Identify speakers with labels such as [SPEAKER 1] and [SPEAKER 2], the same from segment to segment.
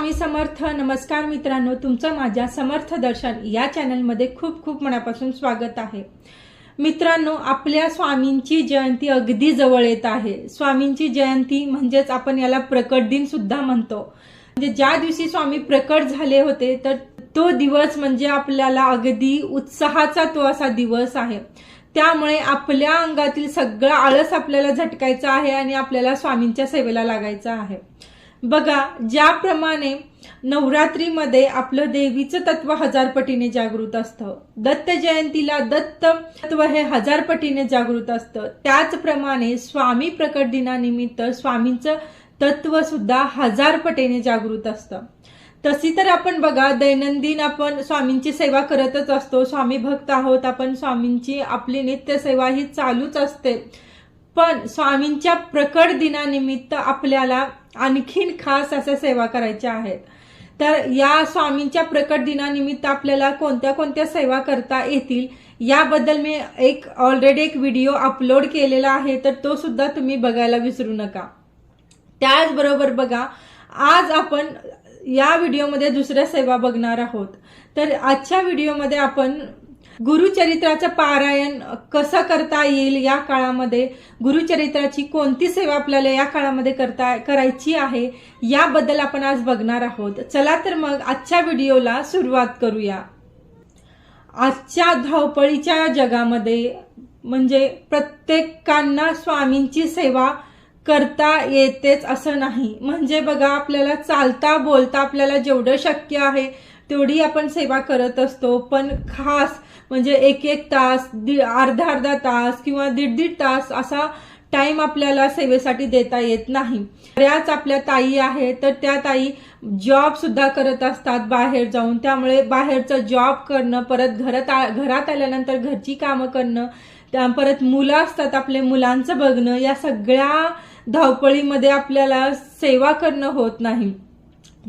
[SPEAKER 1] स्वामी समर्थ. नमस्कार मित्रांनो तुमचं माझ्या समर्थ दर्शन या चॅनलमध्ये खूप खूप मनापासून स्वागत आहे. मित्रांनो आपल्या स्वामींची जयंती अगदी जवळ येत आहे. स्वामींची जयंती म्हणजेच आपण याला प्रकट दिन सुद्धा म्हणतो. म्हणजे ज्या दिवशी स्वामी प्रकट झाले होते तर तो दिवस म्हणजे आपल्याला अगदी उत्साहाचा तो असा दिवस आहे. त्यामुळे आपल्या अंगातील सगळं आळस आपल्याला झटकायचं आहे आणि आपल्याला स्वामींच्या सेवेला लागायचं आहे. बघा ज्याप्रमाणे नवरात्रीमध्ये आपलं देवीचं तत्व हजारपटीने जागृत असतं. दत्त जयंतीला दत्त तत्व हे हजारपटीने जागृत असतं. त्याचप्रमाणे स्वामी प्रकट दिनानिमित्त स्वामींचं तत्व सुद्धा हजारपटीने जागृत असतं. तशी तर आपण बघा दैनंदिन आपण स्वामींची सेवा करतच असतो. स्वामी भक्त आहोत आपण स्वामींची आपली नित्य सेवा ही चालूच असते. पण स्वामींच्या प्रकट दिनानिमित्त आपल्याला आणखीन खास अशा सेवा करायच्या आहेत. तर या स्वामींच्या प्रकट दिनानिमित्त आपल्याला कोणत्या कोणत्या सेवा करता येतील याबद्दल मी एक ऑलरेडी एक व्हिडिओ अपलोड केलेला आहे तर तो सुद्धा तुम्ही बघायला विसरू नका. त्याचबरोबर बघा आज आपण या व्हिडिओमध्ये दुसऱ्या सेवा बघणार आहोत. तर आजच्या व्हिडिओमध्ये आपण गुरुचरित्राचं पारायण कसं करता येईल या काळामध्ये गुरुचरित्राची कोणती सेवा आपल्याला या काळामध्ये करता करायची आहे याबद्दल आपण आज बघणार आहोत. चला तर मग आजच्या व्हिडिओला सुरुवात करूया. आजच्या धावपळीच्या जगामध्ये म्हणजे प्रत्येकांना स्वामींची सेवा करता येतेच असं नाही. म्हणजे बघा आपल्याला चालता बोलता आपल्याला जेवढं शक्य आहे तेवढी आपण सेवा करत असतो. पण खास म्हणजे एक एक तास अर्धा अर्धा तास किंवा दीड दीड तास असा टाइम आपल्याला सेवेसाठी देता येत नाही. बऱ्याच आपल्या ताई आहेत तर त्या ताई जॉब सुद्धा करत असतात बाहेर जाऊन. त्यामुळे बाहेरचं जॉब करणं परत घरात आ- घरात आल्यानंतर घरची कामं करणं त्या परत मुलं असतात आपले मुलांचं बघणं या सगळ्या धावपळीमध्ये आपल्याला सेवा करणं होत नाही.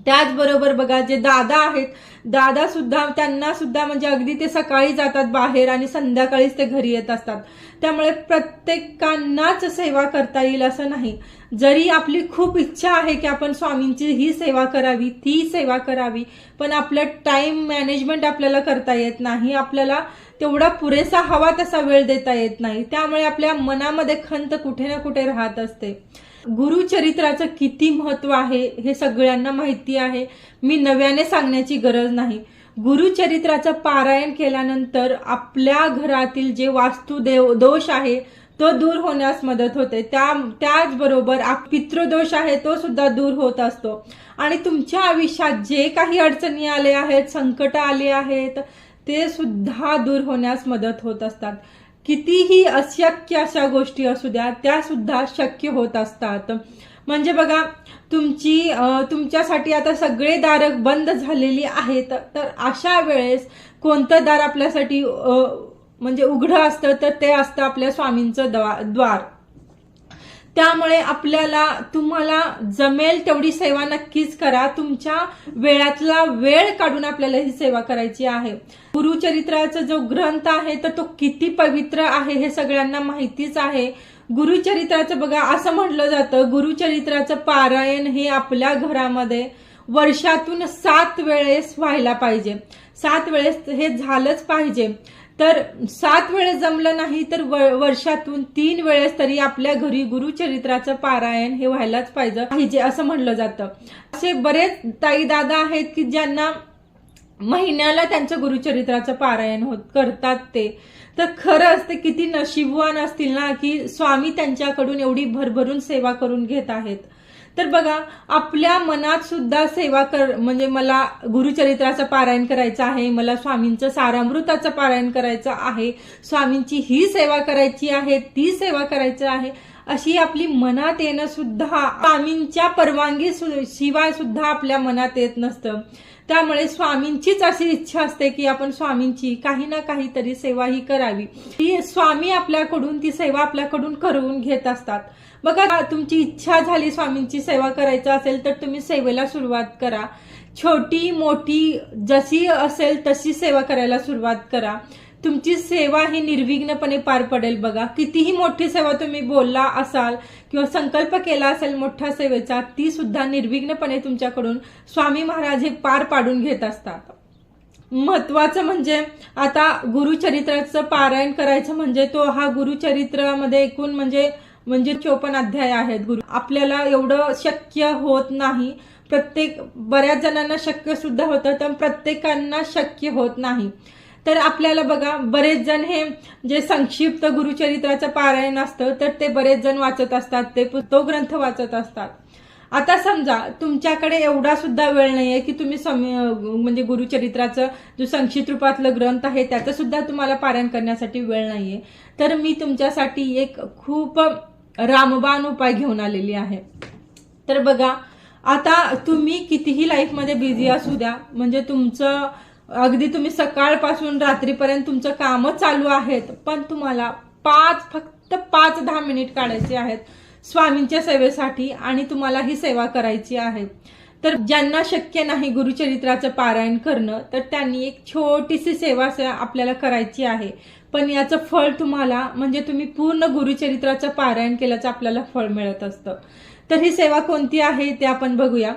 [SPEAKER 1] त्याचबरोबर बघा जे दादा आहेत दादा सुद्धा त्यांना सुद्धा म्हणजे अगदी ते सकाळी जातात बाहेर आणि संध्याकाळीच ते घरी येत असतात. त्यामुळे प्रत्येकांनाच सेवा करता येईल असं नाही. जरी आपली खूप इच्छा आहे की आपण स्वामींची ही सेवा करावी ती सेवा करावी पण आपलं टाइम मॅनेजमेंट आपल्याला करता येत नाही. आपल्याला तेवढा पुरेसा हवा तसा वेळ देता येत नाही. त्यामुळे आपल्या मनामध्ये खंत कुठे ना कुठे राहत असते. गुरुचरित्राचं किती महत्त्व आहे हे सगळ्यांना माहिती आहे. मी नव्याने सांगण्याची गरज नाही. गुरुचरित्राचं पारायण केल्यानंतर आपल्या घरातील जे वास्तू देव दोष आहे तो दूर होण्यास मदत होते. त्या त्याचबरोबर पितृदोष आहे तो सुद्धा दूर होत असतो. आणि तुमच्या आयुष्यात जे काही अडचणी आले आहेत संकट आले आहेत ते सुद्धा दूर होण्यास मदत होत असतात. कितीही अशक्य अशा गोष्टी असू द्या त्या सुद्धा शक्य होत असतात. म्हणजे बघा तुमची तुमच्यासाठी आता सगळे दारक बंद झालेली आहेत. तर अशा वेळेस कोणतं दार आपल्यासाठी म्हणजे उघडं असतं तर ते असतं आपल्या स्वामींचं द्वा- द्वार. त्यामुळे आपल्याला तुम्हाला जमेल तेवढी सेवा नक्कीच करा. तुमच्या वेळातला वेळ काढून आपल्याला ही सेवा करायची आहे. गुरुचरित्राचा जो ग्रंथ आहे तर तो किती पवित्र आहे हे सगळ्यांना माहितीच आहे. गुरुचरित्राचं बघा असं म्हटलं जातं गुरुचरित्राचं पारायण हे आपल्या घरामध्ये वर्षातून सात वेळेस व्हायला पाहिजे. सात वेळेस हे झालंच पाहिजे. तर सात वेळेस जमलं नाही तर वर्षातून तीन वेळेस तरी आपल्या घरी गुरुचरित्राचं पारायण हे व्हायलाच पाहिजे पाहिजे असं म्हणलं जातं. असे बरेच ताई दादा आहेत की ज्यांना महिन्याला त्यांचं गुरुचरित्राचं पारायण होत करतात ते. तर खरंच ते किती नशीबवान असतील ना की स्वामी त्यांच्याकडून एवढी भरभरून सेवा करून घेत आहेत. तर बघा आपल्या मनात सुद्धा सेवा कर म्हणजे मला गुरुचरित्राचं पारायण करायचं आहे मला स्वामींचं सारामृताचं पारायण करायचं आहे स्वामींची ही सेवा करायची आहे ती सेवा करायची आहे अशी आपली मनात येणं सुद्धा स्वामींच्या परवानगी शिवाय सुद्धा आपल्या मनात येत नसतं. त्यामुळे स्वामींचीच अशी इच्छा असते की आपण स्वामींची काही ना काहीतरी सेवा ही करावी. ती स्वामी आपल्याकडून ती सेवा आपल्याकडून करून घेत असतात. बघा तुमची इच्छा झाली स्वामींची सेवा करायचं असेल तर तुम्ही सेवेला सुरुवात करा. छोटी मोठी जशी असेल तशी सेवा करायला सुरुवात करा. तुमची सेवा ही निर्विघ्नपणे पार पडेल बघा. कितीही मोठी सेवा तुम्ही बोलला असाल किंवा संकल्प केला असेल मोठ्या सेवेचा ती सुद्धा निर्विघ्नपणे तुमच्याकडून स्वामी महाराज हे पार पाडून घेत असतात. महत्वाचं म्हणजे आता गुरुचरित्राचं पारायण करायचं म्हणजे तो हा गुरुचरित्रामध्ये एकूण म्हणजे म्हणजे चोपन्न अध्याय आहेत. गुरु आपल्याला एवढं शक्य होत नाही. प्रत्येक बऱ्याच जणांना शक्य सुद्धा होतं तर प्रत्येकांना शक्य होत नाही. तर आपल्याला बघा बरेच जण हे जे संक्षिप्त गुरुचरित्राचं पारायण असतं तर ते बरेच जण वाचत असतात ते तो ग्रंथ वाचत असतात. आता समजा तुमच्याकडे एवढा सुद्धा वेळ नाहीये की तुम्ही म्हणजे गुरुचरित्राचं जो संक्षिप्त रूपातलं ग्रंथ आहे त्याचं सुद्धा तुम्हाला पारायण करण्यासाठी वेळ नाहीये. तर मी तुमच्यासाठी एक खूप रामबाण उपाय घेऊन आलेली आहे. तर बघा आता तुम्ही कितीही लाईफमध्ये बिझी असू द्या म्हणजे तुमचं अगदी तुम्ही सकाळपासून रात्रीपर्यंत तुमचं कामं चालू आहेत पण तुम्हाला पाच फक्त पाच दहा मिनिट काढायचे आहेत स्वामींच्या सेवेसाठी आणि तुम्हाला ही सेवा करायची आहे. तर ज्यांना शक्य नाही गुरुचरित्राचं पारायण करणं तर त्यांनी एक छोटीशी सेवा आपल्याला करायची आहे. पण याचं फळ तुम्हाला म्हणजे तुम्ही पूर्ण गुरुचरित्राचं पारायण केल्याचं आपल्याला फळ मिळत असतं. तर ही सेवा कोणती आहे ते आपण बघूया.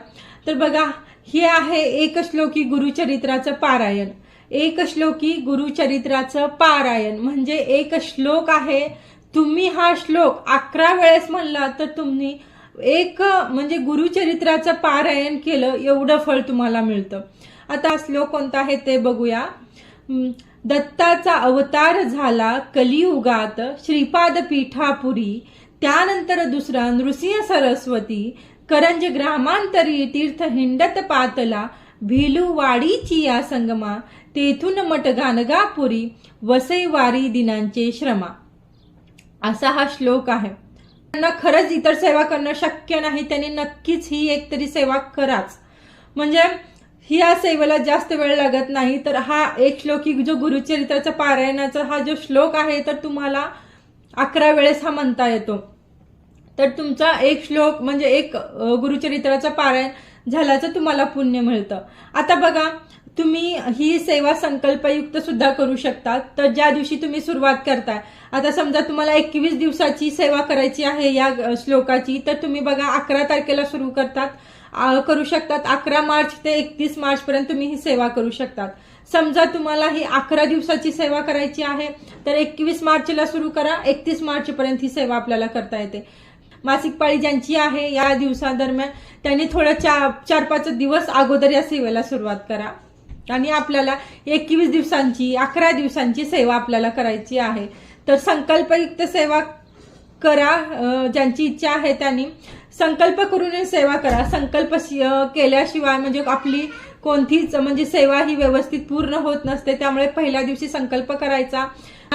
[SPEAKER 1] तर बघा हे आहे एक श्लोकी गुरुचरित्राचं पारायण. एक श्लोकी गुरुचरित्राचं पारायण. म्हणजे एक श्लोक आहे. तुम्ही हा श्लोक अकरा वेळेस म्हणला तर तुम्ही एक म्हणजे गुरुचरित्राचं पारायण केलं एवढं फळ तुम्हाला मिळतं. आता श्लोक कोणता आहे ते बघूया. दत्ताचा अवतार झाला कलियुगात श्रीपाद पीठापुरी त्यानंतर दुसरा नृसिंह सरस्वती. करंज ग्रामांतरी तीर्थ हिंडत पातला भिलूवाडीची या संगमा तेथून मठ गानगापुरी वसईवारी दिनांचे श्रमा. असा हा श्लोक आहे. त्यांना खरंच इतर सेवा करणं शक्य नाही त्यांनी नक्कीच ही एक तरी सेवा कराच. म्हणजे ही या सेवेला जास्त वेळ लागत नाही तर हा एक श्लोक जो गुरुचरित्राचा पारायणाचा हा जो श्लोक आहे तर तुम्हाला अकरा वेळेस हा म्हणता येतो. तर तुमचा एक श्लोक म्हणजे एक गुरुचरित्राचा पारायण झाल्याचं तुम्हाला पुण्य मिळतं. आता बघा तुम्ही ही सेवा संकल्पयुक्त सुद्धा करू शकता तर ज्या दिवशी तुम्ही सुरुवात करताय आता समजा तुम्हाला एकवीस दिवसाची सेवा करायची आहे या श्लोकाची तर तुम्ही बघा अकरा तारखेला सुरू करतात. करू शकतात अकरा मार्च ते एकतीस मार्च पर्यंत तुम्ही ही सेवा करू शकतात. समजा तुम्हाला ही अकरा दिवसाची सेवा करायची आहे तर एकवीस मार्चला सुरू करा एकतीस मार्च पर्यंत ही सेवा आपल्याला करता येते. मासिक पाळी ज्यांची आहे या दिवसादरम्यान त्यांनी थोडं चार चार पाच दिवस अगोदर या सेवेला सुरुवात करा. आणि आपल्याला एकवीस दिवसांची अकरा दिवसांची सेवा आपल्याला करायची आहे. तर संकल्पयुक्त सेवा करा ज्यांची इच्छा आहे त्यांनी संकल्प करून सेवा करा. संकल्प केल्याशिवाय म्हणजे आपली कोणतीच म्हणजे सेवा ही व्यवस्थित पूर्ण होत नसते त्यामुळे पहिल्या दिवशी संकल्प करायचा.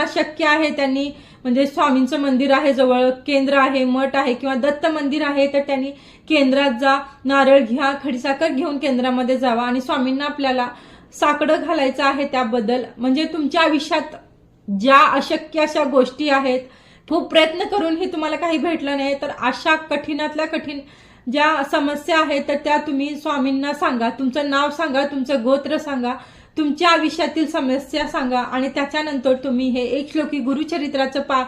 [SPEAKER 1] शक्य आहे त्यांनी म्हणजे स्वामींचं मंदिर आहे जवळ केंद्र आहे मठ आहे किंवा दत्त मंदिर आहे तर त्यांनी केंद्रात जा नारळ घ्या खडीसाखर घेऊन केंद्रामध्ये जावा आणि स्वामींना आपल्याला साकडं घालायचं आहे त्याबद्दल. म्हणजे तुमच्या आयुष्यात ज्या अशक्य अशा गोष्टी आहेत खूप प्रयत्न करूनही तुम्हाला काही भेटलं नाही तर अशा कठीणातल्या कठीण ज्या समस्या आहेत तर त्या तुम्ही स्वामींना सांगा. तुमचं नाव सांगा तुमचं गोत्र सांगा तुमच्या आयुष्यातील समस्या सांगा आणि त्याच्यानंतर तुम्ही हे एक श्लोकी गुरुचरित्राचं पा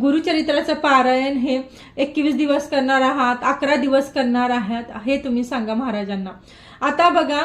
[SPEAKER 1] गुरुचरित्राचं पारायण हे एकवीस दिवस करणार आहात अकरा दिवस करणार आहात हे तुम्ही सांगा महाराजांना. आता बघा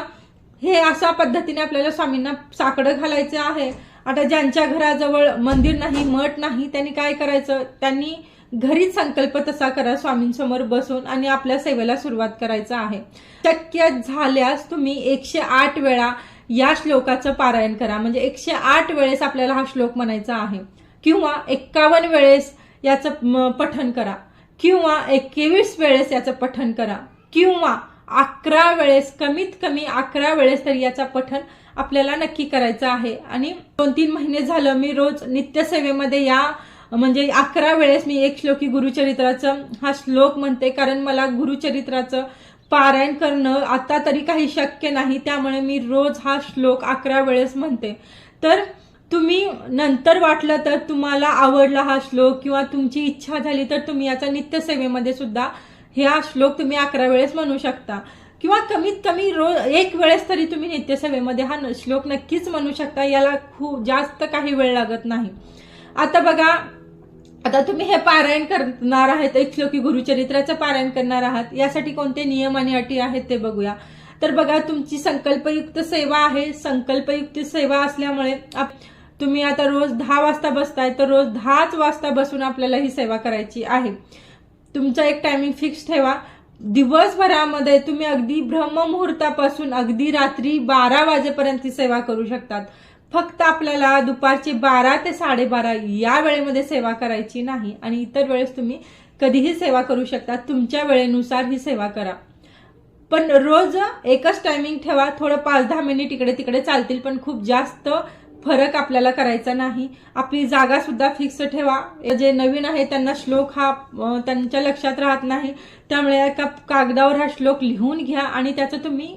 [SPEAKER 1] हे अशा पद्धतीने आपल्याला स्वामींना साकडं घालायचं आहे. आता ज्यांच्या घराजवळ मंदिर नाही मठ नाही त्यांनी काय करायचं? त्यांनी घरीच संकल्प तसा करा स्वामींसमोर बसून आणि आपल्या सेवेला सुरुवात करायचं आहे. शक्य झाल्यास तुम्ही एकशे आठ वेळा या श्लोकाचं पारायण करा. म्हणजे एकशे आठ वेळेस आपल्याला हा श्लोक म्हणायचा आहे. किंवा एक्कावन्न वेळेस याचं पठन करा. किंवा एकवीस वेळेस याचं पठन करा. किंवा अकरा वेळेस कमीत कमी अकरा वेळेस तरी याचा पठन आपल्याला नक्की करायचं आहे. आणि दोन तीन महिने झालं मी रोज नित्यसेवेमध्ये या म्हणजे अकरा वेळेस मी एक श्लोकी गुरुचरित्राचं हा श्लोक म्हणते कारण मला गुरुचरित्राचं पारायण करणं आता तरी काही शक्य नाही त्यामुळे मी रोज हा श्लोक अकरा वेळेस म्हणते. तर तुम्ही नंतर वाटलं तर तुम्हाला आवडला हा श्लोक किंवा तुमची इच्छा झाली तर तुम्ही याचा नित्यसेवेमध्ये सुद्धा हा श्लोक तुम्ही अकरा वेळेस म्हणू शकता. किंवा कमीत कमी रोज एक वेळेस तरी तुम्ही नित्यसेवेमध्ये हा न- श्लोक नक्कीच म्हणू शकता याला खूप जास्त काही वेळ लागत नाही. आता बघा आता तुम्ही हे पारायण करणार आहेत एक श्लोकी गुरुचरित्राचं पारायण करणार आहात यासाठी कोणते नियम आणि अटी आहेत ते बघूया. तर बघा तुमची संकल्पयुक्त सेवा आहे. संकल्पयुक्त सेवा असल्यामुळे आप- तुम्ही आता रोज दहा वाजता बसताय तर रोज दहाच वाजता बसून आपल्याला ही सेवा करायची आहे. तुमचा एक टायमिंग फिक्स ठेवा. दिवसभरामध्ये तुम्ही अगदी ब्रह्ममुहूर्तापासून अगदी रात्री बारा वाजेपर्यंत सेवा करू शकतात. फक्त आपल्याला दुपारचे बारा ते साडेबारा या वेळेमध्ये सेवा करायची नाही आणि इतर वेळेस तुम्ही कधीही सेवा करू शकता. तुमच्या वेळेनुसार ही सेवा करा. पण रोज एकच टायमिंग ठेवा. थोडं पाच दहा मिनिट इकडे तिकडे चालतील पण खूप जास्त फरक आपल्याला करायचा नाही. आपली जागा सुद्धा फिक्स ठेवा. जे नवीन आहे त्यांना श्लोक हा त्यांच्या लक्षात राहत नाही. त्यामुळे एका कागदावर हा श्लोक लिहून घ्या आणि त्याचं तुम्ही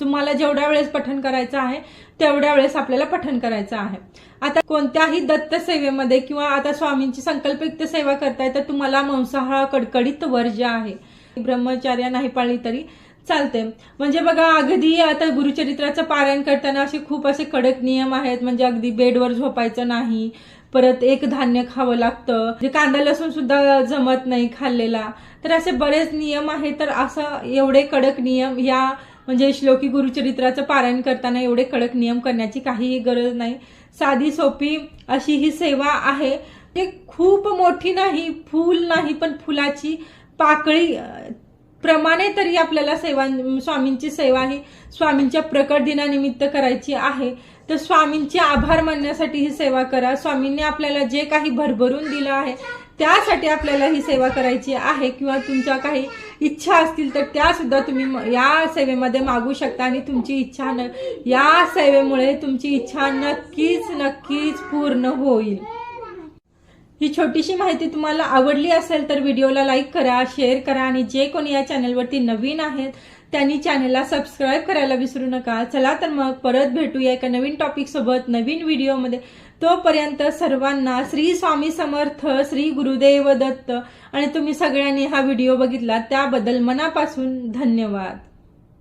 [SPEAKER 1] तुम्हाला जेवढ्या वेळेस पठण करायचं आहे तेवढ्या वेळेस आपल्याला पठण करायचं आहे. आता कोणत्याही दत्त सेवेमध्ये किंवा आता स्वामींची संकल्पयुक्त सेवा करताय तर तुम्हाला मांसाहार कडकडीत वर्ज्य आहे ब्रह्मचार्य नाही पाळली तरी चालते म्हणजे बघा अगदी आता गुरुचरित्राचं पारायण करताना असे खूप असे कडक नियम आहेत. म्हणजे अगदी बेडवर झोपायचं नाही परत एक धान्य खावं लागतं. म्हणजे कांदा लसूण सुद्धा जमत नाही खाल्लेला. तर असे बरेच नियम आहेत. तर असं एवढे कडक नियम या म्हणजे श्लोकी गुरुचरित्राचं पारायण करताना एवढे कडक नियम करण्याची काहीही गरज नाही. साधी सोपी अशी ही सेवा आहे. ते खूप मोठी नाही फूल नाही पण फुलाची पाकळी प्रमाणे तरी आपल्याला सेवा स्वामींची सेवा ही स्वामींच्या प्रकट दिनानिमित्त करायची आहे. तर स्वामींचे आभार मानण्यासाठी ही सेवा करा. स्वामींनी आपल्याला जे काही भरभरून दिलं आहे त्यासाठी आपल्याला ही सेवा करायची आहे. किंवा तुमच्या काही इच्छा असतील तर त्या सुद्धा तुम्ही या सेवेमध्ये मागू शकता आणि तुमची इच्छा न या सेवेमुळे तुमची इच्छा नक्कीच नक्कीच पूर्ण होईल. ही छोटीशी माहिती तुम्हाला आवडली असेल तर व्हिडिओला लाईक करा शेअर करा आणि जे कोणी या चॅनलवरती नवीन आहेत त्यांनी चॅनलला सबस्क्राईब करायला विसरू नका. चला तर मग परत भेटूया एका नवीन टॉपिक सोबत नवीन व्हिडिओमध्ये. तोपर्यंत सर्वांना श्री स्वामी समर्थ श्री गुरुदेव दत्त आणि तुम्ही सगळ्यांनी हा व्हिडिओ बघितला त्याबद्दल मनापासून धन्यवाद.